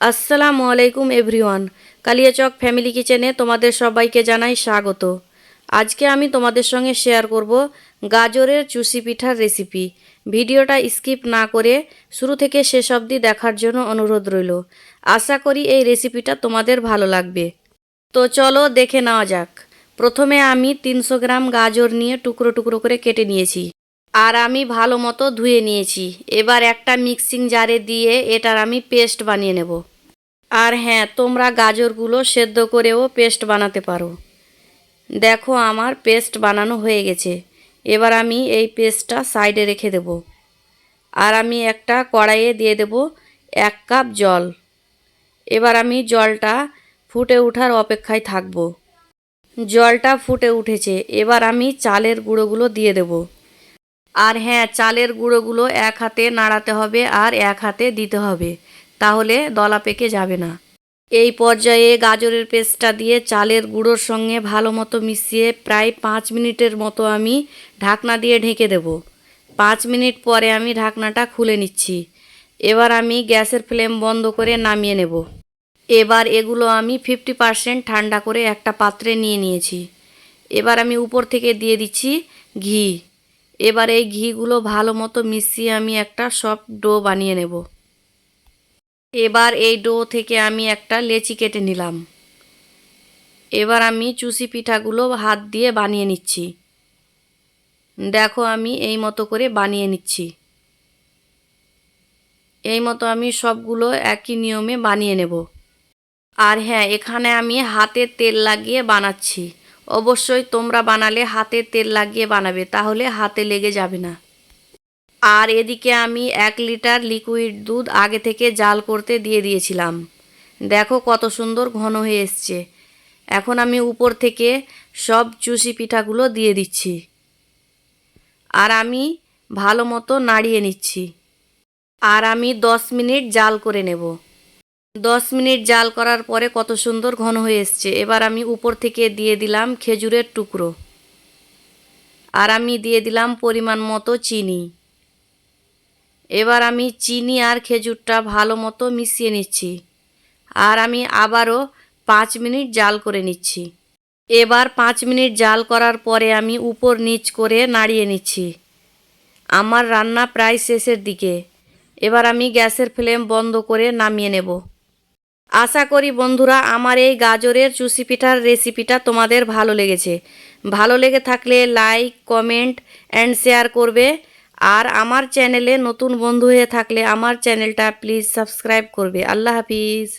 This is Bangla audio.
আসসালামু আলাইকুম এভরিওয়ান। কালিয়াচক ফ্যামিলি কিচেনে তোমাদের সবাইকে জানাই স্বাগত। আজকে আমি তোমাদের সঙ্গে শেয়ার করব গাজরের চুষি পিঠার রেসিপি। ভিডিওটা স্কিপ না করে শুরু থেকে শেষ অবধি দেখার জন্য অনুরোধ রইল। আশা করি এই রেসিপিটা তোমাদের ভালো লাগবে। তো চলো দেখে নেওয়া যাক। প্রথমে আমি তিনশো গ্রাম গাজর নিয়ে টুকরো টুকরো করে কেটে নিয়েছি। আর আমি ভালো মতো ধুয়ে নিয়েছি। এবার একটা মিক্সিং জারে দিয়ে এটার আমি পেস্ট বানিয়ে নেব। আর হ্যাঁ তোমরা গাজরগুলো সেদ্ধ করেও পেস্ট বানাতে পারো। দেখো আমার পেস্ট বানানো হয়ে গেছে। এবার আমি এই পেস্টটা সাইডে রেখে দেব। আর আমি একটা কড়াইয়ে দিয়ে দেব এক কাপ জল। এবার আমি জলটা ফুটে ওঠার অপেক্ষায় থাকব। জলটা ফুটে উঠেছে। এবার আমি চালের গুঁড়োগুলো দিয়ে দেব। আর হ্যাঁ চালের গুঁড়োগুলো এক হাতে নাড়াতে হবে আর এক হাতে দিতে হবে, তাহলে দলা পেকে যাবে না। এই পর্যায়ে গাজরের পেস্টটা দিয়ে চালের গুঁড়োর সঙ্গে ভালো মতো মিশিয়ে প্রায় পাঁচ মিনিটের মতো আমি ঢাকনা দিয়ে ঢেকে দেব। পাঁচ মিনিট পরে আমি ঢাকনাটা খুলে নিচ্ছি। এবার আমি গ্যাসের ফ্লেম বন্ধ করে নামিয়ে নেব। এবার এগুলো আমি ফিফটি পারসেন্ট ঠান্ডা করে একটা পাত্রে নিয়ে নিয়েছি। এবার আমি উপর থেকে দিয়ে দিচ্ছি ঘি। এবার এই ঘিগুলো ভালো মতো মিশিয়ে আমি একটা সফট ডো বানিয়ে নেব। এবার এই ডো থেকে আমি একটা লেচি কেটে নিলাম। এবার আমি চুষি পিঠাগুলো হাত দিয়ে বানিয়ে নিচ্ছি। দেখো আমি এই মতো করে বানিয়ে নিচ্ছি। এই মতো আমি সবগুলো একই নিয়মে বানিয়ে নেব। আর হ্যাঁ এখানে আমি হাতে তেল লাগিয়ে বানাচ্ছি। অবশ্যই তোমরা বানালে হাতে তেল লাগিয়ে বানাবে, তাহলে হাতে লেগে যাবে না। আর এদিকে আমি এক লিটার লিকুইড দুধ আগে থেকে জাল করতে দিয়ে দিয়েছিলাম। দেখো কত সুন্দর ঘন হয়ে এসছে। এখন আমি উপর থেকে সব চুষি পিঠাগুলো দিয়ে দিচ্ছি। আর আমি ভালো মতো নাড়িয়ে নিচ্ছি। আর আমি দশ মিনিট জাল করে নেব। দশ মিনিট জাল করার পরে কত সুন্দর ঘন হয়ে এসছে। এবার আমি উপর থেকে দিয়ে দিলাম খেজুরের টুকরো। আর আমি দিয়ে দিলাম পরিমাণ মতো চিনি। এবার আমি চিনি আর খেজুরটা ভালো মতো মিশিয়ে নিচ্ছি। আর আমি আবারও পাঁচ মিনিট জাল করে নিচ্ছি। এবার পাঁচ মিনিট জাল করার পরে আমি উপর নিচ করে নাড়িয়ে নিচ্ছি। আমার রান্না প্রায় শেষের দিকে। এবার আমি গ্যাসের ফ্লেম বন্ধ করে নামিয়ে নেব। আশা করি বন্ধুরা, আমার এই গাজরের চুষি পিঠার রেসিপিটা তোমাদের ভালো লেগেছে। ভালো লেগে থাকলে লাইক কমেন্ট অ্যান্ড শেয়ার করবে। আর আমার চ্যানেলে নতুন বন্ধু হয়ে থাকলে আমার চ্যানেলটা প্লিজ সাবস্ক্রাইব করবে। আল্লাহ হাফিজ।